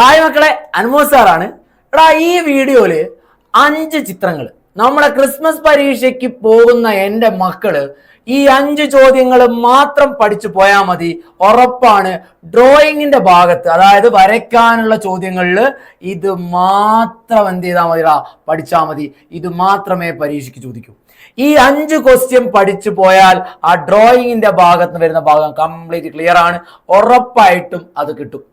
Hi മക്കളെ അനുമോ സാറാണ്. എടാ ഈ വീഡിയോയിൽ അഞ്ച് ചിത്രങ്ങൾ നമ്മളെ ക്രിസ്മസ് പരീക്ഷയ്ക്ക് പോകുന്ന എന്റെ മക്കൾ ഈ അഞ്ച് ചോദ്യങ്ങൾ മാത്രം പഠിച്ചു പോയാൽ മതി. ഉറപ്പാണ് ഡ്രോയിങ്ങിന്റെ ഭാഗത്ത് അതായത് വരയ്ക്കാനുള്ള ചോദ്യങ്ങളിൽ ഇത് മാത്രം എന്ത് ചെയ്താൽ മതിടാ പഠിച്ചാൽ മതി. ഇത് മാത്രമേ പരീക്ഷയ്ക്ക് ചോദിക്കൂ. ഈ അഞ്ച് ക്വസ്റ്റ്യൻ പഠിച്ചു പോയാൽ ആ ഡ്രോയിങ്ങിന്റെ ഭാഗത്ത് വരുന്ന ഭാഗം കംപ്ലീറ്റ് ക്ലിയർ ആണ്. ഉറപ്പായിട്ടും അത് കിട്ടും.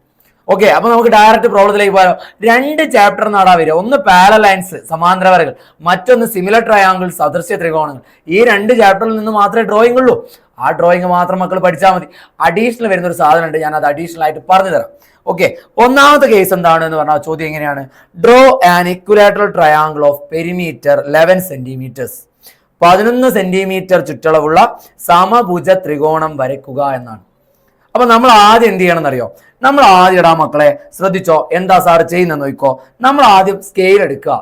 ഓക്കെ അപ്പൊ നമുക്ക് ഡയറക്റ്റ് പ്രോബ്ലത്തിലേക്ക് പോയാലോ രണ്ട് ചാപ്റ്റർ നാടാ വരിക. ഒന്ന് പാരലൈൻസ് സമാന്തര വരകൾ. മറ്റൊന്ന് സിമിലർ ട്രയാങ്കിൾ സദൃശ്യ ത്രികോണങ്ങൾ. ഈ രണ്ട് ചാപ്റ്ററിൽ നിന്ന് മാത്രമേ ഡ്രോയിങ് ഉള്ളൂ. ആ ഡ്രോയിങ് മാത്രം മക്കൾ പഠിച്ചാൽ മതി. അഡീഷണൽ വരുന്ന ഒരു സാധനം ഉണ്ട് ഞാൻ അത് അഡീഷണൽ ആയിട്ട് പറഞ്ഞു തരാം. ഓക്കെ ഒന്നാമത്തെ കേസ് എന്താണ് എന്ന് പറഞ്ഞാൽ ചോദ്യം എങ്ങനെയാണ്? Draw an equilateral triangle of perimeter eleven centimeters പതിനൊന്ന് സെന്റിമീറ്റർ ചുറ്റളവുള്ള സമഭുജ ത്രികോണം വരയ്ക്കുക എന്നാണ്. അപ്പൊ നമ്മൾ ആദ്യം എന്ത് ചെയ്യണം എന്നറിയോ? നമ്മൾ ആദ്യം ഇടാ മക്കളെ ശ്രദ്ധിച്ചോ? എന്താ സാർ ചെയ്യുന്നത് നോക്കോ നമ്മൾ ആദ്യം സ്കെയിൽ എടുക്കുക.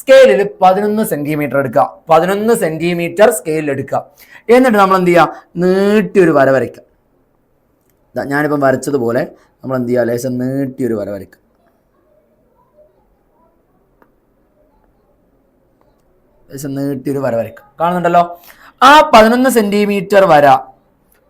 സ്കെയിലിൽ പതിനൊന്ന് സെന്റിമീറ്റർ എടുക്കുക. പതിനൊന്ന് സെന്റിമീറ്റർ സ്കെയിലിൽ എടുക്കുക. എന്നിട്ട് നമ്മൾ എന്ത് ചെയ്യുക? നീട്ടി ഒരു വര വരയ്ക്കുക. ഞാനിപ്പം വരച്ചതുപോലെ നമ്മൾ എന്ത് ചെയ്യുക? ലേശം നീട്ടി ഒരു വര വരയ്ക്കുക. ലേശം നീട്ടി ഒരു വര വരയ്ക്കുക. കാണുന്നുണ്ടല്ലോ? ആ പതിനൊന്ന് സെന്റിമീറ്റർ വര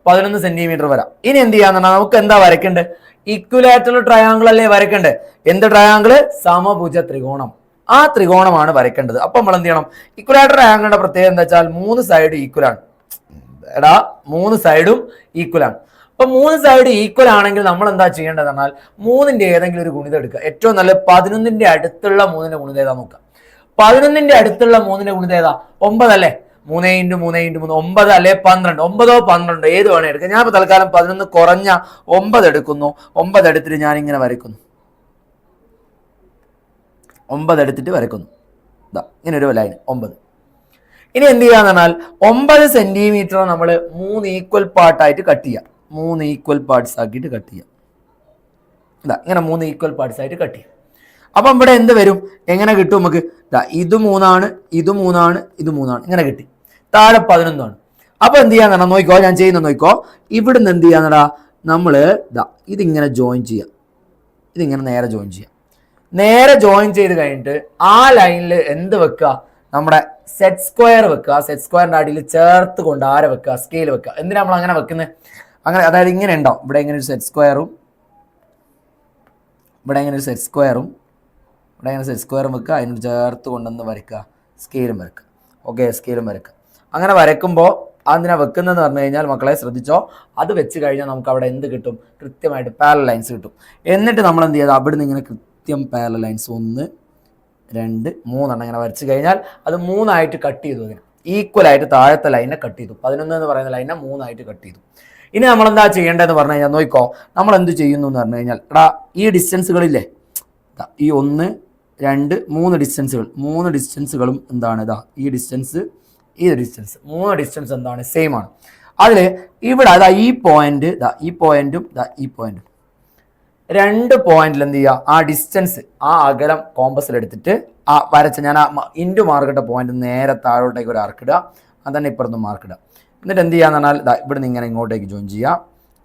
പതിനൊന്ന് സെന്റിമീറ്റർ വരാം. ഇനി എന്ത് ചെയ്യാന്ന് പറഞ്ഞാൽ നമുക്ക് എന്താ വരയ്ക്കേണ്ടത് ഇക്വലാറ്ററൽ ട്രയാങ്കിൾ അല്ലേ വരയ്ക്കേണ്ടത് എന്ത് ട്രയാങ്കിൾ സമഭുജ ത്രികോണം. ആ ത്രികോണമാണ് വരയ്ക്കേണ്ടത്. അപ്പൊ നമ്മൾ എന്ത് ചെയ്യണം? ഇക്വലാറ്റർ ട്രയാങ്കിളിന്റെ പ്രത്യേകത എന്താ വെച്ചാൽ മൂന്ന് സൈഡ് ഈക്വൽ ആണ്. എടാ മൂന്ന് സൈഡും ഈക്വൽ ആണ്. അപ്പൊ മൂന്ന് സൈഡ് ഈക്വൽ ആണെങ്കിൽ നമ്മൾ എന്താ ചെയ്യേണ്ടത് എന്നാൽ മൂന്നിന്റെ ഏതെങ്കിലും ഒരു ഗുണിത എടുക്കുക. ഏറ്റവും നല്ല പതിനൊന്നിന്റെ അടുത്തുള്ള മൂന്നിന്റെ ഗുണിത ഏതാ നോക്കുക. പതിനൊന്നിന്റെ അടുത്തുള്ള മൂന്നിന്റെ ഗുണിത ഏതാ? ഒമ്പതല്ലേ? മൂന്നേ ഇന്റു മൂന്നേ ഇന്റു മൂന്ന് ഒമ്പത് അല്ലെ പന്ത്രണ്ട്? ഒമ്പതോ പന്ത്രണ്ടോ? ഏത് വേണേ എടുക്കാം. ഞാൻ ഇപ്പൊ തൽക്കാലം പതിനൊന്ന് കുറഞ്ഞ ഒമ്പത് എടുക്കുന്നു. ഒമ്പത് എടുത്തിട്ട് ഞാൻ ഇങ്ങനെ വരയ്ക്കുന്നു. ഒമ്പത് എടുത്തിട്ട് വരയ്ക്കുന്നു. ഇങ്ങനെ ഒരു ലൈൻ ഒമ്പത്. ഇനി എന്ത് ചെയ്യാന്ന് പറഞ്ഞാൽ ഒമ്പത് സെന്റിമീറ്റർ നമ്മൾ മൂന്ന് ഈക്വൽ പാർട്ടായിട്ട് കട്ട് ചെയ്യാം. മൂന്ന് ഈക്വൽ പാർട്സ് ആക്കിയിട്ട് കട്ട് ചെയ്യാം. ഇതാ ഇങ്ങനെ മൂന്ന് ഈക്വൽ പാർട്സ് ആയിട്ട് കട്ട് ചെയ്യാം. അപ്പം ഇവിടെ എന്ത് വരും? എങ്ങനെ കിട്ടും നമുക്ക്? ഇത് മൂന്നാണ് ഇത് മൂന്നാണ് ഇത് മൂന്നാണ്. ഇങ്ങനെ കിട്ടി. താഴെ പതിനൊന്നാണ്. അപ്പോൾ എന്ത് ചെയ്യാന്നാ നോക്കിക്കോ ഞാൻ ചെയ്യുന്ന നോക്കിക്കോ. ഇവിടുന്ന് എന്ത് ചെയ്യാന്നടാ നമ്മൾ ഇതാ ഇതിങ്ങനെ ജോയിൻ ചെയ്യാം. ഇതിങ്ങനെ നേരെ ജോയിൻ ചെയ്യാം. നേരെ ജോയിൻ ചെയ്ത് കഴിഞ്ഞിട്ട് ആ ലൈനിൽ എന്ത് വെക്കുക? നമ്മുടെ സെറ്റ് സ്ക്വയർ വെക്കുക. സെറ്റ് സ്ക്വയറിന്റെ അടിയിൽ ചേർത്ത് കൊണ്ട് ആരെ വെക്കുക? സ്കെയിൽ വെക്കുക. എന്തിനാ നമ്മൾ അങ്ങനെ വെക്കുന്നത് അങ്ങനെ അതായത് ഇങ്ങനെ ഉണ്ടാവും. ഇവിടെ ഇങ്ങനെ ഒരു സെറ്റ് സ്ക്വയറും ഇവിടെ ഇങ്ങനെ ഒരു സെറ്റ് സ്ക്വയറും ഇവിടെ ഇങ്ങനെ സെറ്റ് സ്ക്വയറും വെക്കുക. അതിനോട് ചേർത്ത് കൊണ്ടുവന്ന് വരയ്ക്കുക. സ്കെയിലും വരയ്ക്കുക. ഓക്കെ സ്കെയിലും വരയ്ക്കുക. അങ്ങനെ വരയ്ക്കുമ്പോൾ അതിനെ വെക്കുന്നതെന്ന് പറഞ്ഞു കഴിഞ്ഞാൽ മക്കളെ ശ്രദ്ധിച്ചോ? അത് വെച്ച് കഴിഞ്ഞാൽ നമുക്ക് അവിടെ എന്ത് കിട്ടും? കൃത്യമായിട്ട് പാരൽ ലൈൻസ് കിട്ടും. എന്നിട്ട് നമ്മൾ എന്ത് ചെയ്യുന്നത് അവിടെ നിന്ന് ഇങ്ങനെ കൃത്യം പാരൽ ലൈൻസ് ഒന്ന് രണ്ട് മൂന്നെണ്ണം ഇങ്ങനെ വരച്ച് കഴിഞ്ഞാൽ അത് മൂന്നായിട്ട് കട്ട് ചെയ്തു അതിന്. ഈക്വലായിട്ട് താഴത്തെ ലൈനെ കട്ട് ചെയ്തു. പതിനൊന്ന് എന്ന് പറയുന്ന ലൈനെ മൂന്നായിട്ട് കട്ട് ചെയ്തു. ഇനി നമ്മൾ എന്താ ചെയ്യേണ്ടതെന്ന് പറഞ്ഞു കഴിഞ്ഞാൽ നോക്കിക്കോ നമ്മൾ എന്ത് ചെയ്യുന്നു എന്ന് പറഞ്ഞു കഴിഞ്ഞാൽ എടാ ഈ ഡിസ്റ്റൻസുകളില്ലേ ഈ ഒന്ന് രണ്ട് മൂന്ന് ഡിസ്റ്റൻസുകൾ മൂന്ന് ഡിസ്റ്റൻസുകളും എന്താണ്? ഇതാ ഈ ഡിസ്റ്റൻസ് ഈ ഡിസ്റ്റൻസ് മൂന്ന് ഡിസ്റ്റൻസ് എന്താണ്? സെയിം ആണ്. അതിൽ ഇവിടെ അതാ ഈ പോയിന്റ് ദാ ഈ പോയിന്റും ദാ ഈ പോയിന്റും രണ്ട് പോയിന്റിൽ എന്ത് ചെയ്യുക? ആ ഡിസ്റ്റൻസ് ആ അകലം കോമ്പസിൽ എടുത്തിട്ട് ആ വരച്ച ഞാൻ ആ ഇന്റു മാർക്കിട്ട പോയിന്റ് നേരെ താഴോട്ടേക്ക് ഒരു ആർക്കിടുക അത് തന്നെ ഇപ്പുറത്തും മാർക്കിടുക എന്നിട്ട് എന്ത് ചെയ്യാന്ന് പറഞ്ഞാൽ ദാ ഇവിടുന്ന് ഇങ്ങനെ ഇങ്ങോട്ടേക്ക് ജോയിൻ ചെയ്യുക.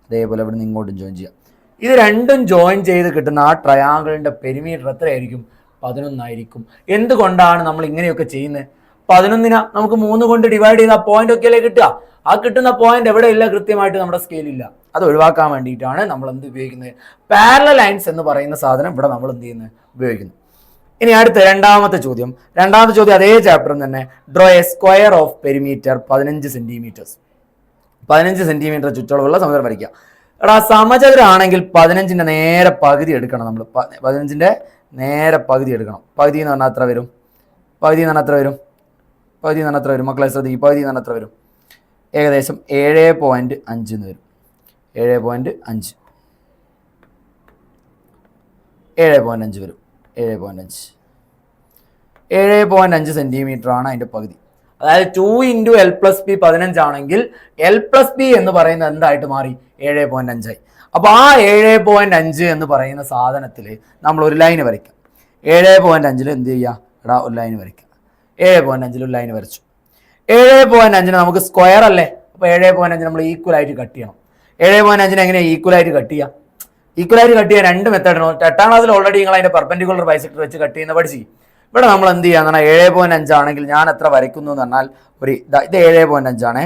അതേപോലെ ഇവിടുന്ന് ഇങ്ങോട്ടും ജോയിൻ ചെയ്യുക. ഇത് രണ്ടും ജോയിൻ ചെയ്ത് കിട്ടുന്ന ആ ട്രയാങ്കിളിന്റെ പെരിമീറ്റർ എത്രയായിരിക്കും? പതിനൊന്നായിരിക്കും. എന്തുകൊണ്ടാണ് നമ്മൾ ഇങ്ങനെയൊക്കെ ചെയ്യുന്നത്? പതിനൊന്നിന നമുക്ക് മൂന്ന് കൊണ്ട് ഡിവൈഡ് ചെയ്ത പോയിന്റ് ഒക്കെ അല്ലേ കിട്ടുക? ആ കിട്ടുന്ന പോയിന്റ് എവിടെ ഇല്ല കൃത്യമായിട്ട് നമ്മുടെ സ്കെയിലില്ല അത് ഒഴിവാക്കാൻ വേണ്ടിയിട്ടാണ് നമ്മൾ എന്ത് ഉപയോഗിക്കുന്നത്? പാരല ലൈൻസ് എന്ന് പറയുന്ന സാധനം ഇവിടെ നമ്മൾ എന്ത് ചെയ്യുന്നത്? ഉപയോഗിക്കുന്നു. ഇനി അടുത്ത രണ്ടാമത്തെ ചോദ്യം. രണ്ടാമത്തെ ചോദ്യം അതേ ചാപ്റ്ററിൽ തന്നെ. Draw a square of perimeter പതിനഞ്ച് സെന്റിമീറ്റേഴ്സ് പതിനഞ്ച് സെന്റിമീറ്റർ ചുറ്റളവുള്ള സമുദ്രം വരയ്ക്കുക. എടാ സമചതുരാണെങ്കിൽ പതിനഞ്ചിന്റെ നേരെ പകുതി എടുക്കണം നമ്മൾ. പതിനഞ്ചിന്റെ നേരെ പകുതി എടുക്കണം. പകുതി എന്ന് പറഞ്ഞാൽ അത്ര വരും? പകുതി എന്ന് പറഞ്ഞാൽ അത്ര വരും? പകുതി എന്ന് എത്ര വരും? മക്കളെ ശ്രദ്ധിക്കും. പകുതി എന്ന് എത്ര വരും? ഏകദേശം ഏഴ് പോയിന്റ് അഞ്ച് എന്ന് വരും. ഏഴ് പോയിന്റ് അഞ്ച്. ഏഴ് പോയിന്റ് അഞ്ച് വരും. ഏഴ് പോയിന്റ് അഞ്ച്. ഏഴ് പോയിന്റ് അഞ്ച് സെന്റിമീറ്റർ ആണ് അതിന്റെ പകുതി. അതായത് two into L plus P പതിനഞ്ചാണെങ്കിൽ L plus P എന്ന് പറയുന്നത് എന്തായിട്ട് മാറി? ഏഴ് പോയിന്റ് അഞ്ചായി അപ്പൊ ആ ഏഴ് പോയിന്റ് അഞ്ച് എന്ന് പറയുന്ന സാധനത്തിൽ നമ്മൾ ഒരു ലൈൻ വരയ്ക്കാം. ഏഴ് പോയിന്റ് അഞ്ചിൽ എന്ത് ചെയ്യുക എടാ ഒരു ലൈൻ വരയ്ക്കാം. ഏഴ് പോയിന്റ് അഞ്ചിൽ ഒരു ലൈൻ വരച്ചു. ഏഴ് പോയിന്റ് അഞ്ചിന് നമുക്ക് സ്ക്വയർ അല്ലേ? അപ്പോൾ ഏഴ് പോയിന്റ് അഞ്ച് നമ്മൾ ഈക്വൽ ആയിട്ട് കട്ട് ചെയ്യണം. ഏഴ് പോയിന്റ് അഞ്ചിന് എങ്ങനെയാണ് ഈക്വൽ ആയിട്ട് കട്ട് ചെയ്യുക ഈക്വലായിട്ട് കട്ട് ചെയ്യാൻ രണ്ട് മെത്തേഡ് എട്ടാം ക്ലാസ്സിൽ ഓൾറെഡി നിങ്ങൾ അതിന്റെ പെർപെൻഡിക്കുലർ ബൈസെക്ടർ വെച്ച് കട്ട് ചെയ്യുന്ന പഠിച്ചു. ഇവിടെ നമ്മൾ എന്ത് ചെയ്യുക എന്നാൽ ഏഴ് പോയിന്റ് അഞ്ചാണെങ്കിൽ ഞാൻ എത്ര വരയ്ക്കുന്നു എന്ന് പറഞ്ഞാൽ ഒരു ഇതാ ഇത് ഏഴ് പോയിന്റ് അഞ്ചാണ്.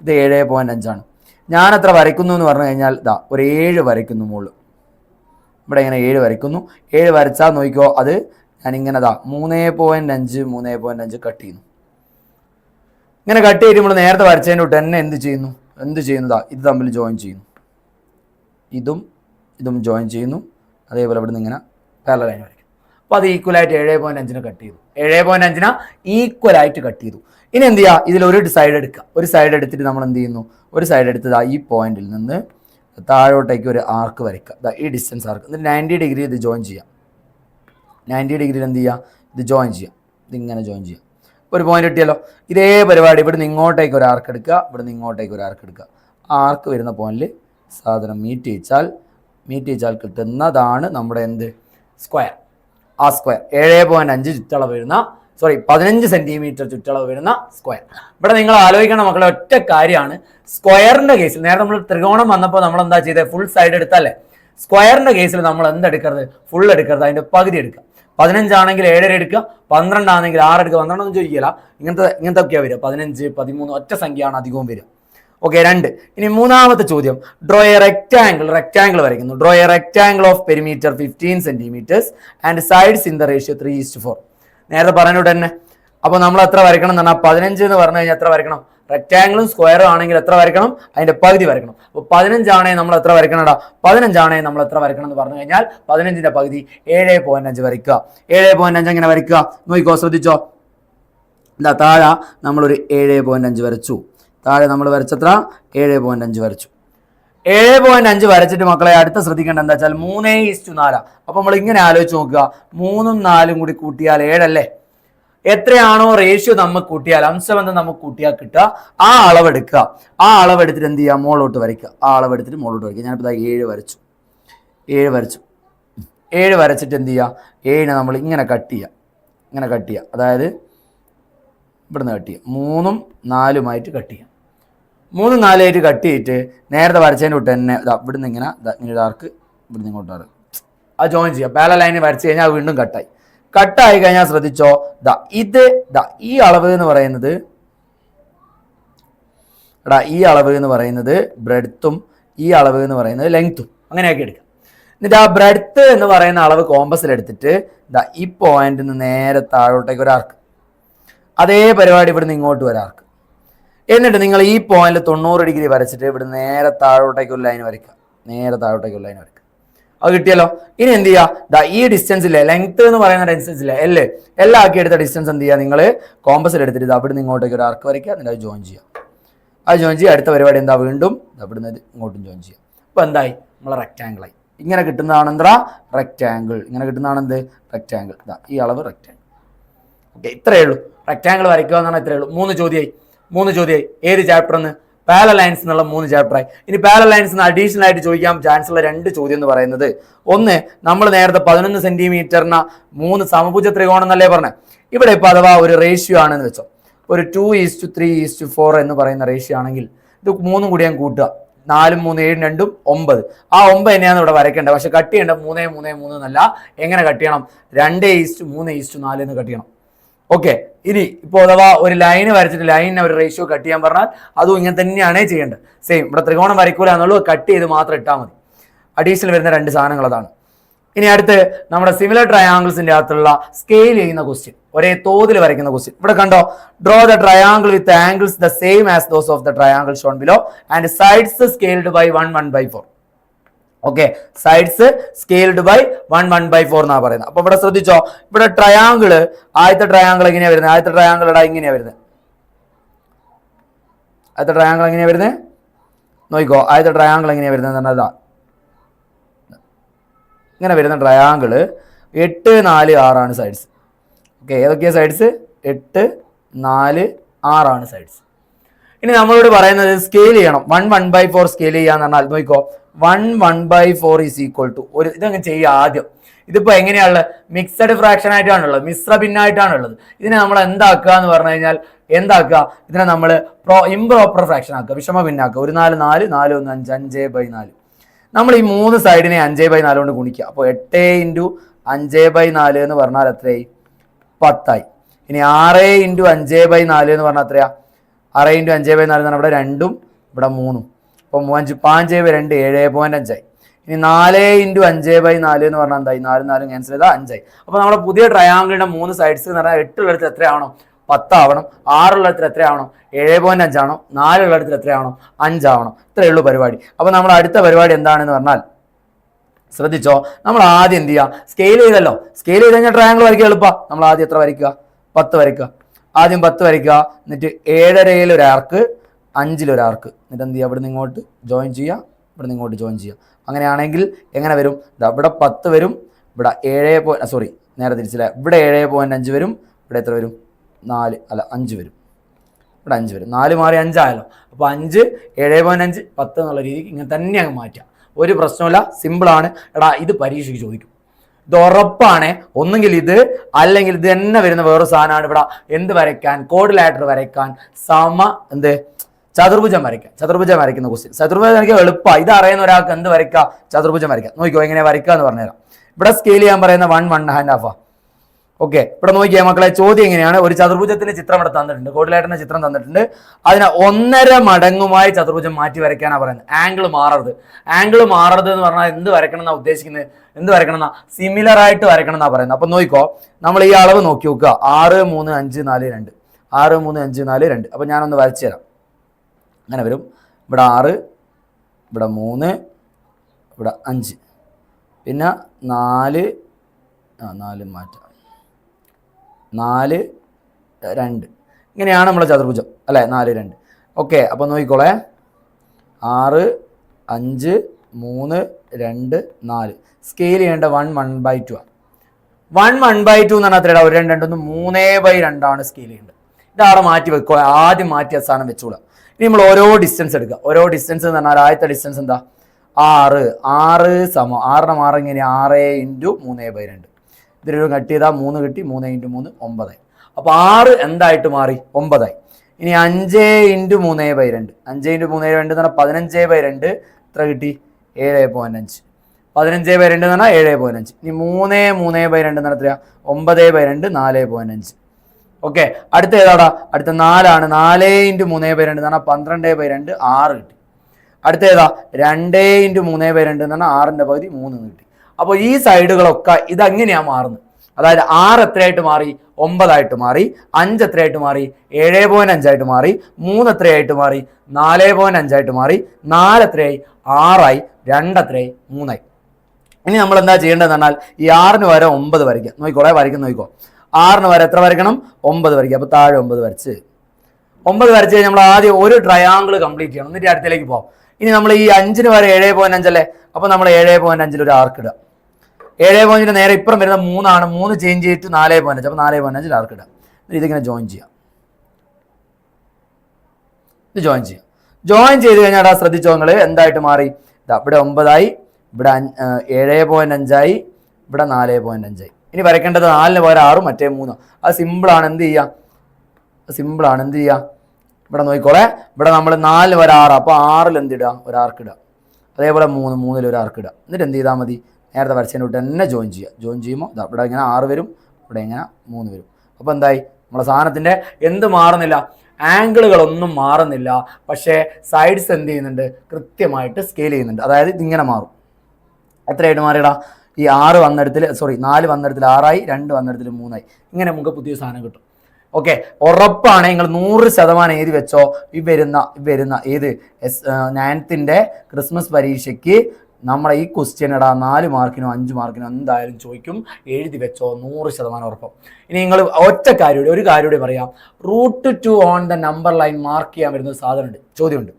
ഇത് ഏഴ് പോയിന്റ് അഞ്ചാണ്. ഞാൻ എത്ര വരയ്ക്കുന്നു എന്ന് പറഞ്ഞു കഴിഞ്ഞാൽ ഇതാ ഒരു ഏഴ് വരയ്ക്കുന്നു മുകളിൽ ഇവിടെ ഇങ്ങനെ ഏഴ് വരയ്ക്കുന്നു. ഏഴ് വരച്ചാൽ നോക്കിക്കോ അത് ഞാൻ ഇങ്ങനെ ഇതാ മൂന്നേ പോയിന്റ് അഞ്ച് മൂന്നേ പോയിന്റ് അഞ്ച് കട്ട് ചെയ്യുന്നു. ഇങ്ങനെ കട്ട് ചെയ്ത് നമ്മൾ നേരത്തെ വരച്ചതിന്റെ തൊട്ട് എന്നെ എന്ത് ചെയ്യുന്നു? എന്ത് ചെയ്യുന്നതാ ഇത് തമ്മിൽ ജോയിൻ ചെയ്യുന്നു. ഇതും ഇതും ജോയിൻ ചെയ്യുന്നു. അതേപോലെ ഇവിടെ നിന്ന് ഇങ്ങനെ ലൈൻ വരയ്ക്കും അപ്പോൾ അത് ഈക്വലായിട്ട് ഏഴ് പോയിന്റ് അഞ്ചിന് കട്ട് ചെയ്തു. ഏഴ് പോയിന്റ് അഞ്ചിന് ഈക്വൽ ആയിട്ട് കട്ട് ചെയ്തു. ഇനി എന്ത് ചെയ്യുക ഇതിൽ ഒരു സൈഡ് എടുക്കുക. ഒരു സൈഡ് എടുത്തിട്ട് നമ്മൾ എന്ത് ചെയ്യുന്നു? ഒരു സൈഡ് എടുത്തത് ഈ പോയിന്റിൽ നിന്ന് താഴോട്ടേക്ക് ഒരു ആർക്ക് വരയ്ക്കുക. ഈ ഡിസ്റ്റൻസ് ആർക്ക് എന്നിട്ട് നയന്റി ഡിഗ്രി ഇത് ജോയിൻ ചെയ്യാം. നയന്റി ഡിഗ്രിയിൽ എന്ത് ചെയ്യുക ഇത് ജോയിൻ ചെയ്യാം. ഇതിങ്ങനെ ജോയിൻ ചെയ്യാം. ഒരു പോയിന്റ് കിട്ടിയല്ലോ. ഇതേ പരിപാടി ഇവിടുന്ന് ഇങ്ങോട്ടേക്ക് ഒരു ആർക്ക് എടുക്കുക ഇവിടുന്ന് ഇങ്ങോട്ടേക്ക് ഒരു ആർക്ക് എടുക്കുക. ആർക്ക് വരുന്ന പോയിന്റിൽ സാധനം മീറ്റ് ചെയ്യിച്ചാൽ മീറ്റ് ചെയ്യിച്ചാൽ കിട്ടുന്നതാണ് നമ്മുടെ എന്ത്? സ്ക്വയർ ആ സ്ക്വയർ ഏഴ് പോയിന്റ് അഞ്ച് ചുറ്റളവ് വരുന്ന സോറി പതിനഞ്ച് സെന്റിമീറ്റർ ചുറ്റളവ് വരുന്ന സ്ക്വയർ ഇവിടെ നിങ്ങൾ ആലോചിക്കണം മക്കളെ ഒറ്റ കാര്യമാണ്. സ്ക്വയറിന്റെ കേസിൽ നേരെ നമ്മൾ ത്രികോണം വന്നപ്പോൾ നമ്മൾ എന്താ ചെയ്തത് ഫുൾ സൈഡ് എടുത്താലേ സ്ക്വയറിന്റെ കേസിൽ നമ്മൾ എന്തെടുക്കരുത് ഫുൾ എടുക്കരുത്. അതിന്റെ പകുതി എടുക്കുക. പതിനഞ്ചാണെങ്കിൽ ഏഴര എടുക്കുക പന്ത്രണ്ടാണെങ്കിൽ ആറ് എടുക്കുക. പന്ത്രണ്ടൊന്നും ചോദിക്കില്ല ഇങ്ങനത്തെ ഇങ്ങനത്തെ ഒക്കെയാണ് വരിക. പതിനഞ്ച് പതിമൂന്ന് ഒറ്റ സംഖ്യയാണ് അധികവും വരിക. ഓക്കെ രണ്ട്. ഇനി മൂന്നാമത്തെ ചോദ്യം. ഡ്രോ എ റെക്ടാംഗിൾ റെക്ടാംഗിൾ വരയ്ക്കുന്നു. Draw a rectangle of perimeter fifteen centimetres and sides in the ratio three is to four നേരത്തെ പറഞ്ഞോട്ട് തന്നെ. അപ്പോൾ നമ്മൾ എത്ര വരയ്ക്കണം എന്ന് പറഞ്ഞാൽ പതിനഞ്ച് എന്ന് പറഞ്ഞു കഴിഞ്ഞാൽ എത്ര വരയ്ക്കണം? റെക്ടാംഗിളും സ്ക്വയറും ആണെങ്കിൽ എത്ര വരയ്ക്കണം? അതിന്റെ പകുതി വരയ്ക്കണം. അപ്പോൾ പതിനഞ്ചാണേ നമ്മൾ എത്ര വരയ്ക്കണടാ? പതിനഞ്ചാണേ നമ്മൾ എത്ര വരയ്ക്കണം എന്ന് പറഞ്ഞു കഴിഞ്ഞാൽ പതിനഞ്ചിന്റെ പകുതി ഏഴ് പോയിന്റ് അഞ്ച് വരയ്ക്കുക. ഏഴ് പോയിന്റ് അഞ്ച് എങ്ങനെ വരയ്ക്കുക? നോക്കിക്കോ ശ്രദ്ധിച്ചോ? എന്താ താഴെ നമ്മളൊരു ഏഴ് പോയിന്റ് അഞ്ച് വരച്ചു. താഴെ നമ്മൾ വരച്ചത്ര ഏഴ് പോയിന്റ് അഞ്ച് വരച്ചു. ഏഴ് പോയിന്റ് അഞ്ച് വരച്ചിട്ട് മക്കളെ അടുത്ത ശ്രദ്ധിക്കേണ്ട എന്താ വെച്ചാൽ മൂന്നേ ഈസ്റ്റു നാലാ. അപ്പൊ നമ്മൾ ഇങ്ങനെ ആലോചിച്ച് നോക്കുക. മൂന്നും നാലും കൂടി കൂട്ടിയാൽ ഏഴല്ലേ? എത്രയാണോ റേഷ്യോ നമുക്ക് കൂട്ടിയാൽ അംശബന്ധം നമുക്ക് കൂട്ടിയാൽ കിട്ടുക? ആ അളവെടുക്കുക. ആ അളവെടുത്തിട്ട് എന്ത് ചെയ്യുക? മുകളിലോട്ട് വരയ്ക്കുക. ആ അളവെടുത്തിട്ട് മുകളിലോട്ട് വരയ്ക്കുക. ഞാനിപ്പോൾ ഏഴ് വരച്ചു. ഏഴ് വരച്ചു. ഏഴ് വരച്ചിട്ട് എന്ത് ചെയ്യുക? ഏഴിനെ നമ്മൾ ഇങ്ങനെ കട്ട് ചെയ്യുക. ഇങ്ങനെ കട്ട് ചെയ്യുക. അതായത് ഇവിടുന്ന് കട്ട് ചെയ്യുക. മൂന്നും നാലുമായിട്ട് കട്ട് ചെയ്യുക. മൂന്നും നാലായിട്ട് കട്ട് ചെയ്തിട്ട് നേരത്തെ വരച്ചതിന്റെ തൊട്ട് തന്നെ ഇവിടുന്ന് ഇങ്ങനെ ഇങ്ങനെ ഡാർക്ക് ഇവിടുന്ന് ഇങ്ങോട്ട് അത് ജോയിൻ ചെയ്യുക. പാല ലൈന് വരച്ച് കഴിഞ്ഞാൽ വീണ്ടും കട്ടായി കട്ടായി കഴിഞ്ഞാൽ ശ്രദ്ധിച്ചോ. ദ ഇത് ദ ഈ അളവ് എന്ന് പറയുന്നത് എടാ ഈ അളവ് എന്ന് പറയുന്നത് ബ്രെഡ്ത്തും ഈ അളവ് എന്ന് പറയുന്നത് ലെങ്ത്തും അങ്ങനെയൊക്കെ എടുക്കാം. എന്നിട്ട് ആ ബ്രെഡ്ത്ത് എന്ന് പറയുന്ന അളവ് കോമ്പസിൽ എടുത്തിട്ട് ദാ ഈ പോയിന്റിൽ നിന്ന് നേരെ താഴോട്ടേക്ക് ഒരു ആർക്ക് അതേ പരിപാടി ഇവിടുന്ന് ഇങ്ങോട്ട് വരാർക്ക് എന്നിട്ട് നിങ്ങൾ ഈ പോയിന്റിൽ തൊണ്ണൂറ് ഡിഗ്രി വരച്ചിട്ട് ഇവിടെ നേരെ താഴോട്ടേക്ക് ഒരു ലൈൻ വരയ്ക്കുക. നേരെ താഴോട്ടേക്ക് ഒരു ലൈൻ വരയ്ക്കുക. അത് കിട്ടിയല്ലോ. ഇനി എന്ത് ചെയ്യുക ഈ ഡിസ്റ്റൻസ് ഇല്ലേ ലെങ്ത് എന്ന് പറയുന്ന ഡിസ്റ്റൻസ് ഇല്ലേ എല്ല് ആക്കി എടുത്ത ഡിസ്റ്റൻസ് എന്ത് ചെയ്യുക നിങ്ങൾ കോമ്പസിൽ എടുത്തിട്ട് ഇത് അവിടെ നിന്ന് ഇങ്ങോട്ടേക്ക് ഒരു ആർക്ക് വരയ്ക്കുക എന്നിട്ട് അത് ജോയിൻ ചെയ്യുക അത് ജോയിൻ ചെയ്യുക അടുത്ത പരിപാടി എന്താ? വീണ്ടും അവിടെ നിന്ന് ഇങ്ങോട്ടും ജോയിൻ ചെയ്യുക അപ്പോൾ എന്തായി? നമ്മൾ റെക്റ്റാങ്കിളായി ഇങ്ങനെ കിട്ടുന്നതാണ് എന്താ? റെക്റ്റാങ്കിൾ ഇങ്ങനെ കിട്ടുന്നതാണ് എന്ത്? റെക്റ്റാങ്കിൾ ഇതാ ഈ അളവ് റെക്റ്റാങ്കിൾ ഓക്കെ ഇത്രയേ ഉള്ളൂ. റെക്റ്റാങ്കിൾ വരയ്ക്കുക എന്നാണ് ഇത്രയേ ഉള്ളൂ. മൂന്ന് ചോദ്യമായി മൂന്ന് ചോദ്യമായി ഏത് ചാപ്റ്റർ എന്ന്? പാരലൽ ലൈൻസ് എന്നുള്ള മൂന്ന് ചാപ്റ്ററായി ഇനി പാരലൽ ലൈൻസ് എന്ന് അഡീഷണൽ ആയിട്ട് ചോദിക്കാൻ ചാൻസ് ഉള്ള രണ്ട് ചോദ്യം എന്ന് പറയുന്നത്. ഒന്ന് നമ്മൾ നേരത്തെ പതിനൊന്ന് സെന്റിമീറ്ററിന് മൂന്ന് സമഭുജ ത്രികോണം എന്നല്ലേ പറഞ്ഞത് ഇവിടെ ഇപ്പോൾ അഥവാ ഒരു റേഷ്യോ ആണെന്ന് വെച്ചോ. ഒരു two is to three is to four എന്ന് പറയുന്ന റേഷ്യോ ആണെങ്കിൽ ഇത് മൂന്നും കൂടി ഞാൻ കൂട്ടുക. നാലും മൂന്ന് ഏഴും രണ്ടും ഒമ്പത്. ആ ഒമ്പത് തന്നെയാണ് ഇവിടെ വരയ്ക്കേണ്ടത്. പക്ഷെ കട്ട് ചെയ്യേണ്ടത് മൂന്നേ മൂന്നേ മൂന്ന് എന്നല്ല. എങ്ങനെ കട്ട് ചെയ്യണം? രണ്ട് ഈസ്റ്റ് മൂന്ന് ഈസ്റ്റ് നാല് എന്ന് കട്ട് ചെയ്യണം. ഓക്കെ ഇനി ഇപ്പോൾ അഥവാ ഒരു ലൈന് വരച്ചിട്ട് ലൈനിനെ ഒരു റേഷ്യോ കട്ട് ചെയ്യാൻ പറഞ്ഞാൽ അതും ഇങ്ങനെ തന്നെയാണ് ചെയ്യേണ്ടത്. സെയിം ഇവിടെ ത്രികോണം വരയ്ക്കൂല എന്നുള്ളൂ കട്ട് ചെയ്ത് മാത്രം ഇട്ടാൽ മതി. അഡീഷണൽ വരുന്ന രണ്ട് സാധനങ്ങൾ അതാണ്. ഇനി അടുത്ത് നമ്മുടെ സിമിലർ ട്രയാങ്കിൾസിന്റെ അകത്തുള്ള സ്കെയിൽ ചെയ്യുന്ന ക്വസ്റ്റ്യൻ ഒരേ തോതിൽ വരയ്ക്കുന്ന ക്വസ്റ്റ്യൻ ഇവിടെ കണ്ടോ draw the triangle with angles the same as those of the triangle shown below and sides scaled by one one by four okay sides scaled by one one by four എന്നാണ് പറയുന്നത്. അപ്പൊ ഇവിടെ ശ്രദ്ധിച്ചോ ഇവിടെ triangle ആദ്യത്തെ triangle എങ്ങനെയാ വരുന്നത്? ആദ്യത്തെ ട്രയാങ്കിൾ ഇടാ ഇങ്ങനെയാ വരുന്നത്. ആദ്യത്തെ ട്രയാങ്കിൾ എങ്ങനെയാ വരുന്നത്? നോക്കിക്കോ ആദ്യത്തെ ട്രയാങ്കിൾ എങ്ങനെയാ വരുന്നത് എന്ന് പറഞ്ഞാൽ ഇങ്ങനെ വരുന്ന ട്രയാങ്കിൾ എട്ട് നാല് ആറാണ് സൈഡ്സ് ഓക്കെ ഏതൊക്കെയാണ് സൈഡ്സ് എട്ട് നാല് ആറാണ് സൈഡ്സ് ഇനി നമ്മളോട് പറയുന്നത് സ്കെയിൽ ചെയ്യണം. One one by four scale ചെയ്യാന്ന് പറഞ്ഞാൽ നോക്കിക്കോ. One one by four is equal to ഒരു ഇതങ്ങ് ചെയ്യുക ആദ്യം. ഇതിപ്പോ എങ്ങനെയാണുള്ളത് മിക്സഡ് ഫ്രാക്ഷൻ ആയിട്ടാണുള്ളത് മിശ്ര ഭിന്നായിട്ടാണുള്ളത് ഇതിനെ നമ്മൾ എന്താക്കുക എന്ന് പറഞ്ഞു കഴിഞ്ഞാൽ എന്താക്കുക? ഇതിനെ നമ്മൾ പ്രോ ഇംപ്രോപ്പർ ഫ്രാക്ഷൻ ആക്കുക. വിഷമ ഭിന്നാക്കുക. ഒരു നാല് നാല് നാല് ഒന്ന് അഞ്ച് അഞ്ച് ബൈ നാല്. നമ്മൾ ഈ മൂന്ന് സൈഡിനെ അഞ്ച് ബൈ നാല് കൊണ്ട് ഗുണിക്കുക. അപ്പോൾ എട്ട് ഇന്റു അഞ്ച് ബൈ നാല് എന്ന് പറഞ്ഞാൽ എത്രയായി? പത്തായി. ഇനി ആറ് ഇന്റു അഞ്ച് ബൈ നാല് എന്ന് പറഞ്ഞാൽ എത്രയാ? ആറ് ഇന്റു അഞ്ച് ബൈ നാല് ഇവിടെ രണ്ടും ഇവിടെ മൂന്നും. അപ്പോൾ മൂവഞ്ച് പാഞ്ച് ബൈ രണ്ട് ഏഴ് പോയിന്റ് അഞ്ചായി. ഇനി നാല് ഇന്റു അഞ്ച് ബൈ നാല് എന്ന് പറഞ്ഞാൽ എന്തായി? നാല് നാലും ക്യാൻസൽ ചെയ്താൽ അഞ്ചായി. അപ്പോൾ നമ്മുടെ പുതിയ ട്രയാങ്കിളിന്റെ മൂന്ന് സൈഡ്സ് എന്ന് പറഞ്ഞാൽ എട്ടുള്ളിടത്ത് എത്രയാണോ പത്താവണം. ആറുള്ളിടത്തിൽ എത്രയാണോ ഏഴ് പോയിന്റ് അഞ്ചാണോ നാലുള്ളിടത്തിൽ എത്രയാണോ അഞ്ചാവണം. ഇത്രയേ ഉള്ളൂ പരിപാടി. അപ്പോൾ നമ്മൾ അടുത്ത പരിപാടി എന്താണെന്ന് പറഞ്ഞാൽ ശ്രദ്ധിച്ചോ നമ്മൾ ആദ്യം എന്ത് ചെയ്യുക? സ്കെയിൽ ചെയ്തല്ലോ. സ്കെയിൽ ചെയ്ത് കഴിഞ്ഞാൽ ട്രയാങ്കിൾ വരയ്ക്കുക എളുപ്പമാണ് നമ്മൾ ആദ്യം എത്ര വരയ്ക്കുക? പത്ത് വരയ്ക്കുക. ആദ്യം പത്ത് വരയ്ക്കുക. എന്നിട്ട് ഏഴരയിൽ ഒരാർക്ക് അഞ്ചിലൊരാർക്ക് എന്നിട്ട് എന്ത് ചെയ്യുക ഇവിടെ നിന്ന് ഇങ്ങോട്ട് ജോയിൻ ചെയ്യുക. ഇവിടെ നിന്ന് ഇങ്ങോട്ട് ജോയിൻ ചെയ്യുക. അങ്ങനെയാണെങ്കിൽ എങ്ങനെ വരും? ഇവിടെ പത്ത് വരും. ഇവിടെ ഏഴ് പോയിന്റ് സോറി നേരെ തിരിച്ചില്ല. ഇവിടെ ഏഴ് പോയിന്റ് അഞ്ച് വരും. ഇവിടെ എത്ര വരും? നാല്. അല്ല അഞ്ച് വരും. ഇവിടെ അഞ്ച് വരും. നാല് മാറി അഞ്ചായല്ലോ. അപ്പോൾ അഞ്ച് ഏഴ് പോയിന്റ് അഞ്ച് പത്ത് എന്നുള്ള രീതിക്ക് ഇങ്ങനെ തന്നെ അങ്ങ് മാറ്റുക. ഒരു പ്രശ്നമില്ല സിമ്പിളാണ് എടാ ഇത് പരീക്ഷയ്ക്ക് ചോദിക്കും. ഇത് ഉറപ്പാണ്. ഒന്നുകിൽ ഇത് അല്ലെങ്കിൽ ഇത് തന്നെ വരുന്ന വേറൊരു സാധനമാണ് ഇവിടെ എന്ത് വരയ്ക്കാൻ? കോഡ് ലാറ്റർ വരയ്ക്കാൻ. സമ എന്ത്? ചതുർഭുജം വരയ്ക്കാം ചതുർഭുജം വരയ്ക്കുന്ന ക്വസ്റ്റ്യൻ ചതുർഭുജം വരയ്ക്കുക എളുപ്പമാണ് ഇത് അറിയുന്ന ഒരാൾക്ക് എന്ത് വരയ്ക്കുക ചതുർഭുജം വരയ്ക്കാം. നോക്കിക്കോ എങ്ങനെ വരയ്ക്കുക എന്ന് പറഞ്ഞുതരാം. ഇവിടെ സ്കെയിൽ ചെയ്യാൻ പറയുന്ന വൺ വൺ ഹാൻഡ് ഹാഫാ ഓക്കെ ഇവിടെ നോക്കിയാൽ മക്കളെ ചോദ്യം എങ്ങനെയാണ്? ഒരു ചതുർഭുജത്തിന്റെ ചിത്രം ഇവിടെ തന്നിട്ടുണ്ട്. കോഡിലേട്ടന്റെ ചിത്രം തന്നിട്ടുണ്ട്. അതിനെ ഒന്നര മടങ്ങുമായി ചതുർഭുജം മാറ്റി വരയ്ക്കാനാണ് പറയുന്നത്. ആംഗിൾ മാറരുത്. ആംഗിൾ മാറരുത് എന്ന് പറഞ്ഞാൽ എന്ത് വരയ്ക്കണം എന്നാണ് ഉദ്ദേശിക്കുന്നത്? എന്ത് വരയ്ക്കണം എന്നാ സിമിലർ ആയിട്ട് വരയ്ക്കണം എന്നാ പറയുന്നത്. അപ്പൊ നോക്കിക്കോ നമ്മൾ ഈ അളവ് നോക്കി നോക്കുക. ആറ് മൂന്ന് അഞ്ച് നാല് രണ്ട്. ആറ് മൂന്ന് അഞ്ച് നാല് രണ്ട്. അപ്പൊ ഞാനൊന്ന് വരച്ചു തരാം. അങ്ങനെ വരും. ഇവിടെ ആറ് ഇവിടെ മൂന്ന് ഇവിടെ അഞ്ച്. പിന്നെ നാല് ആ നാല് മാറ്റാം. നാല് രണ്ട്. ഇങ്ങനെയാണ് നമ്മളെ ചതുർഭുജം അല്ലേ? നാല് രണ്ട്. ഓക്കെ അപ്പോൾ നോക്കിക്കോളേ. ആറ് അഞ്ച് മൂന്ന് രണ്ട് നാല്. സ്കെയിൽ ചെയ്യേണ്ട വൺ വൺ ബൈ ടു ആണ്. വൺ വൺ ബൈ ടു എന്ന് പറഞ്ഞാൽ എത്രയാണ് ഒരു രണ്ട് രണ്ടൊന്ന് മൂന്നേ ബൈ രണ്ടാണ് സ്കെയിൽ ചെയ്യേണ്ടത്. ഇതാണ് മാറ്റി വെക്കുക ആദ്യം മാറ്റിയ സ്ഥാനം വെച്ചോളാം ഇനി നമ്മൾ ഓരോ ഡിസ്റ്റൻസ് എടുക്കുക. ഓരോ ഡിസ്റ്റൻസ് എന്ന് പറഞ്ഞാൽ ആദ്യത്തെ ഡിസ്റ്റൻസ് എന്താ? ആറ്. ആറ് സമം ആറിന് ആറ് ഇങ്ങനെ ആറ് ഇന്റു മൂന്നേ ബൈ രണ്ട്. ഇതിലൊരു കട്ട് ചെയ്താൽ മൂന്ന് കിട്ടി. മൂന്ന് ഇന്റു മൂന്ന് ഒമ്പതായി. അപ്പോൾ ആറ് എന്തായിട്ട് മാറി? ഒമ്പതായി. ഇനി അഞ്ച് ഇന്റു മൂന്നേ ബൈ രണ്ട്. അഞ്ച് ഇന്റു മൂന്നേ രണ്ട് എന്ന് പറഞ്ഞാൽ പതിനഞ്ച് ബൈ രണ്ട്. എത്ര കിട്ടി? ഏഴ് പോയിന്റ് അഞ്ച്. പതിനഞ്ച് ബൈ രണ്ട് എന്ന് പറഞ്ഞാൽ ഏഴ് പോയിന്റ് അഞ്ച്. ഇനി മൂന്ന് മൂന്ന് ബൈ രണ്ട് എന്ന് പറഞ്ഞാൽ ഒമ്പത് ബൈ രണ്ട് നാല് പോയിന്റ് അഞ്ച്. ഓക്കെ അടുത്ത ഏതാടാ? അടുത്ത നാലാണ്. നാല് ഇന്റു മൂന്ന് ബൈ രണ്ട് എന്ന് പറഞ്ഞാൽ പന്ത്രണ്ട് ബൈ രണ്ട് ആറ് കിട്ടി. അടുത്ത ഏതാ? രണ്ട് ഇന്റു മൂന്ന് ബൈ രണ്ട് എന്ന് പറഞ്ഞാൽ ആറിന്റെ പകുതി മൂന്ന് കിട്ടി. അപ്പോൾ ഈ സൈഡുകളൊക്കെ ഇതങ്ങനെയാണ് മാറുന്നത് അതായത് ആറ് എത്രയായിട്ട് മാറി? ഒമ്പതായിട്ട് മാറി. അഞ്ച് എത്രയായിട്ട് മാറി? ഏഴ് പോയിന്റ് അഞ്ചായിട്ട് മാറി. മൂന്ന് എത്രയായിട്ട് മാറി? നാല് പോയിന്റ് അഞ്ചായിട്ട് മാറി. നാല് എത്രയായി? ആറായി. രണ്ട് എത്രയായി? മൂന്നായി. ഇനി നമ്മൾ എന്താ ചെയ്യേണ്ടതെന്ന് പറഞ്ഞാൽ ഈ ആറിന് വരെ ഒമ്പത് വരയ്ക്കുക നോക്കിക്കോളെ വരയ്ക്കും നോക്കിക്കോ. ആറിന് വരെ എത്ര വരയ്ക്കണം? ഒമ്പത് വരയ്ക്കുക അപ്പോൾ താഴെ ഒമ്പത് വരച്ച്. ഒമ്പത് വരച്ച് കഴിഞ്ഞാൽ നമ്മൾ ആദ്യം ഒരു ട്രയാങ്കിൾ കംപ്ലീറ്റ് ചെയ്യണം. എന്നിട്ട് അടുത്തേക്ക് പോകാം ഇനി നമ്മൾ ഈ അഞ്ചിന് വരെ ഏഴ് പോയിന്റ് അഞ്ചല്ലേ അപ്പോൾ നമ്മൾ ഏഴ് പോയിന്റ് അഞ്ചിൽ ഒരു ആർക്ക് ഇടുക. ഏഴ് പോയിന്റിന് നേരെ ഇപ്പുറം വരുന്ന മൂന്നാണ്. മൂന്ന് ചേഞ്ച് ചെയ്തിട്ട് നാല് പോയിന്റ് അപ്പോൾ നാല് പോയിന്റ് അഞ്ചിൽ ആർക്ക് ഇടാം? ഇതിങ്ങനെ ജോയിൻ ചെയ്യാം. ഇത് ജോയിൻ ചെയ്യാം. ജോയിൻ ചെയ്ത് കഴിഞ്ഞാൽ ആ ശ്രദ്ധിച്ചോ നിങ്ങൾ എന്തായിട്ട് മാറി? ഇതാ ഇവിടെ ഒമ്പതായി ഇവിടെ ഏഴ് പോയിന്റ് അഞ്ചായി ഇവിടെ നാല് പോയിന്റ് അഞ്ചായി. ഇനി വരയ്ക്കേണ്ടത് നാലിന് പകരം ആറും മറ്റേ മൂന്നും. അത് സിമ്പിളാണ് എന്ത് ചെയ്യുക സിമ്പിളാണ് എന്ത് ചെയ്യുക ഇവിടെ നോക്കിക്കോളെ. ഇവിടെ നമ്മൾ നാലിന് വരെ ആറ്. അപ്പോൾ ആറിൽ എന്ത് ഇടുക ഒരു ആർക്ക് ഇടുക അതേപോലെ മൂന്ന് മൂന്നിൽ ഒരു ആർക്ക് ഇടുക എന്നിട്ട് എന്ത് ചെയ്താൽ മതി? നേരത്തെ വരച്ചതിനോട്ട് തന്നെ ജോയിൻ ചെയ്യുക. ജോയിൻ ചെയ്യുമ്പോൾ ഇവിടെ ഇങ്ങനെ ആറ് വരും ഇവിടെ ഇങ്ങനെ മൂന്ന് വരും. അപ്പോൾ എന്തായി? നമ്മളെ സാധനത്തിന്റെ എന്ത് മാറുന്നില്ല? ആംഗിളുകളൊന്നും മാറുന്നില്ല. പക്ഷേ സൈഡ്സ് എന്ത് ചെയ്യുന്നുണ്ട്? കൃത്യമായിട്ട് സ്കെയിൽ ചെയ്യുന്നുണ്ട്. അതായത് ഇതിങ്ങനെ മാറും. എത്രയായിട്ട് മാറിയടാ? ഈ ആറ് വന്നിടത്തിൽ സോറി നാല് വന്നിടത്തിൽ ആറായി രണ്ട് വന്നിടത്തിൽ മൂന്നായി. ഇങ്ങനെ നമുക്ക് പുതിയ സാധനം കിട്ടും. ഓക്കെ ഉറപ്പാണ് നിങ്ങൾ നൂറ് ശതമാനം എഴുതി വെച്ചോ. ഈ വരുന്ന വരുന്ന ഏത്? എസ് നയൻത്തിന്റെ ക്രിസ്മസ് പരീക്ഷയ്ക്ക് നമ്മളെ ഈ ക്വസ്റ്റ്യൻ ഇടാ നാല് മാർക്കിനോ അഞ്ച് മാർക്കിനോ എന്തായാലും ചോദിക്കും. എഴുതി വെച്ചോ നൂറ് ശതമാനം ഉറപ്പം. ഇനി നിങ്ങൾ ഒറ്റ കാര്യം ഒരു കാര്യം കൂടി പറയാം. Root two on the number line mark ചെയ്യാൻ വരുന്ന സാധനമുണ്ട് ചോദ്യമുണ്ട്.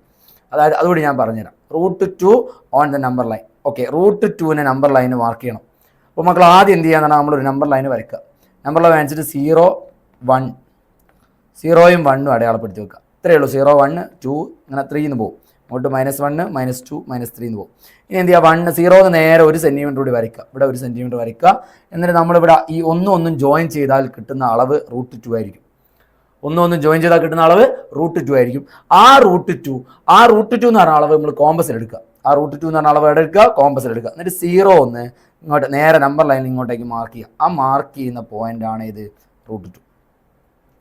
അതായത് അതുകൂടി ഞാൻ പറഞ്ഞുതരാം. Root two on the number line okay root ടുവിനെ number ലൈന് മാർക്ക് ചെയ്യണം. അപ്പോൾ മക്കൾ ആദ്യം എന്ത് ചെയ്യാന്നാണ് നമ്മളൊരു നമ്പർ ലൈന് വരയ്ക്കുക. നമ്പർ ലൈൻ അനുസരിച്ച് സീറോ വൺ സീറോയും വണ്ണും അടയാളപ്പെടുത്തി വെക്കുക. ഇത്രയേ ഉള്ളൂ. സീറോ വൺ ടു ഇങ്ങനെ ത്രീന്ന് പോകും. അങ്ങോട്ട് minus one minus two minus three എന്ന് പോകും. ഇനി എന്ത് ചെയ്യുക? വണ്ണ് സീറോന്ന് നേരെ ഒരു സെന്റിമീറ്റർ കൂടി വരയ്ക്കുക. ഇവിടെ ഒരു സെന്റിമീറ്റർ വരയ്ക്കുക. എന്നിട്ട് നമ്മളിവിടെ ഈ ഒന്നും ഒന്നും ജോയിൻ ചെയ്താൽ കിട്ടുന്ന അളവ് റൂട്ട് ടു ആയിരിക്കും. ഒന്നും ഒന്നും ജോയിൻ ചെയ്താൽ കിട്ടുന്ന അളവ് റൂട്ട് ടു ആയിരിക്കും. ആ റൂട്ട് ടു ആ റൂട്ട് ടു എന്ന് പറഞ്ഞ അളവ് നമ്മൾ കോമ്പസിൽ എടുക്കുക. ആ റൂട്ട് ടു എന്ന് പറഞ്ഞ അളവ് എടുക്കുക? കോമ്പസിൽ എടുക്കുക. എന്നിട്ട് സീറോ ഒന്ന് ഇങ്ങോട്ട് നേരെ നമ്പർ ലൈനിൽ ഇങ്ങോട്ടേക്ക് മാർക്ക് ചെയ്യുക. ആ മാർക്ക് ചെയ്യുന്ന പോയിന്റ് ആണ് ഇത് റൂട്ട് ടു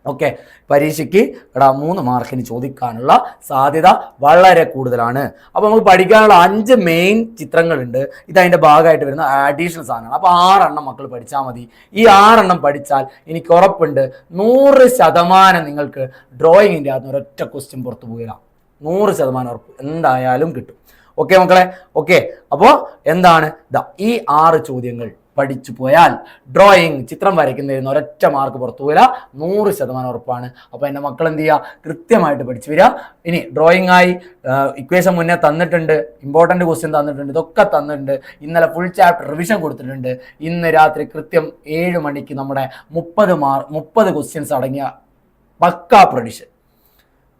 ഓക്കെ. പരീക്ഷയ്ക്ക് എടാ മൂന്ന് മാർക്കിന് ചോദിക്കാനുള്ള സാധ്യത വളരെ കൂടുതലാണ്. അപ്പോൾ നമുക്ക് പഠിക്കാനുള്ള അഞ്ച് മെയിൻ ചിത്രങ്ങളുണ്ട്. ഇത് അതിന്റെ ഭാഗമായിട്ട് വരുന്ന അഡീഷണൽ സാധനമാണ് അപ്പോൾ ആറെണ്ണം മക്കൾ പഠിച്ചാൽ മതി. ഈ ആറെണ്ണം പഠിച്ചാൽ എനിക്ക് ഉറപ്പുണ്ട്. നൂറ് ശതമാനം നിങ്ങൾക്ക് ഡ്രോയിങ്ങിന്റെ അകത്ത് ഒരൊറ്റ ക്വസ്റ്റ്യൻ പുറത്തു പോയില്ല. നൂറ് ശതമാനം ഉറപ്പ് എന്തായാലും കിട്ടും. ഓക്കെ മക്കളെ? ഓക്കെ. അപ്പോൾ എന്താണ്? ഈ ആറ് ചോദ്യങ്ങൾ. പഠിച്ചു പോയാൽ ഡ്രോയിങ് ചിത്രം വരയ്ക്കുന്നതിന് ഒരൊറ്റ മാർക്ക് പുറത്തു പോയില്ല നൂറ് ശതമാനം ഉറപ്പാണ്. അപ്പോൾ എന്റെ മക്കൾ എന്ത് ചെയ്യുക? കൃത്യമായിട്ട് പഠിച്ചു വരിക. ഇനി ഡ്രോയിങ് ആയി ഇക്വേഷൻ മുന്നേ തന്നിട്ടുണ്ട്. ഇമ്പോർട്ടന്റ് ക്വസ്റ്റ്യൻ തന്നിട്ടുണ്ട്. ഇതൊക്കെ തന്നിട്ടുണ്ട്. ഇന്നലെ ഫുൾ ചാപ്റ്റർ റിവിഷൻ കൊടുത്തിട്ടുണ്ട്. ഇന്ന് രാത്രി കൃത്യം ഏഴ് മണിക്ക് നമ്മുടെ മുപ്പത് മാർ മുപ്പത് ക്വസ്റ്റ്യൻസ് അടങ്ങിയ പക്കാ പ്രഡിഷൻ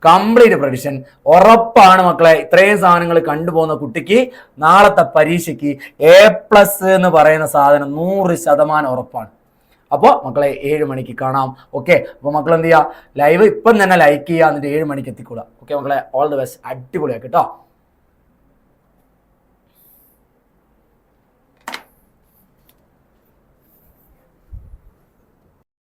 കംപ്ലീറ്റ് പ്രഡിഷൻ ഉറപ്പാണ് മക്കളെ ഇത്രയും സാധനങ്ങൾ കണ്ടുപോകുന്ന കുട്ടിക്ക് നാളത്തെ പരീക്ഷയ്ക്ക് എ പ്ലസ് എന്ന് പറയുന്ന സാധനം നൂറ് ശതമാനം ഉറപ്പാണ്. അപ്പോൾ മക്കളെ ഏഴ് മണിക്ക് കാണാം. ഓക്കെ അപ്പോൾ മക്കൾ എന്ത് ചെയ്യുക ലൈവ് ഇപ്പം തന്നെ ലൈക്ക് ചെയ്യുക എന്നിട്ട് ഏഴ് മണിക്ക് എത്തിക്കൂടാ. ഓക്കെ മക്കളെ? ഓൾ ദി ബെസ്റ്റ് അടിപൊളിയാക്കി കേട്ടോ?